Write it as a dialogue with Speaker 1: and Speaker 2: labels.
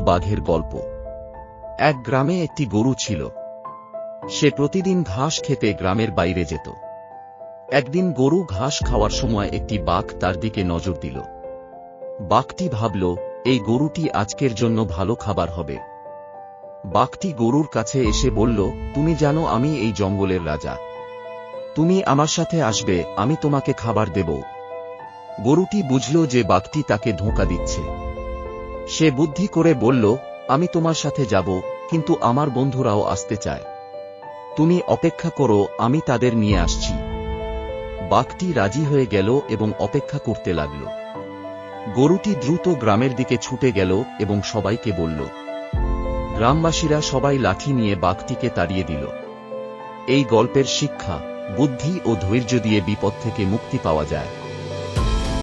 Speaker 1: বাঘের গল্প। এক গ্রামে একটি গরু ছিল। সে প্রতিদিন ঘাস খেতে গ্রামের বাইরে যেত। একদিন গরু ঘাস খাওয়ার সময় একটি বাঘ তার দিকে নজর দিল। বাঘটি ভাবল, এই গরুটি আজকের জন্য ভালো খাবার হবে। বাঘটি গরুর কাছে এসে বলল, তুমি জানো আমি এই জঙ্গলের রাজা। তুমি আমার সাথে আসবে, আমি তোমাকে খাবার দেব। গরুটি বুঝল যে বাঘটি তাকে ধোঁকা দিচ্ছে। সে বুদ্ধি করে বলল, আমি তোমার সাথে যাব, কিন্তু আমার বন্ধুরাও আসতে চায়। তুমি অপেক্ষা করো, আমি তাদের নিয়ে আসছি বাঘটি রাজি হয়ে গেল এবং অপেক্ষা করতে লাগল। গরুটি দ্রুত গ্রামের দিকে ছুটে গেল এবং সবাইকে বলল, গ্রামবাসীরা সবাই লাঠি নিয়ে বাঘটিকে তাড়িয়ে দিল। এই গল্পের শিক্ষা, বুদ্ধি ও ধৈর্য দিয়ে বিপদ থেকে মুক্তি পাওয়া যায়।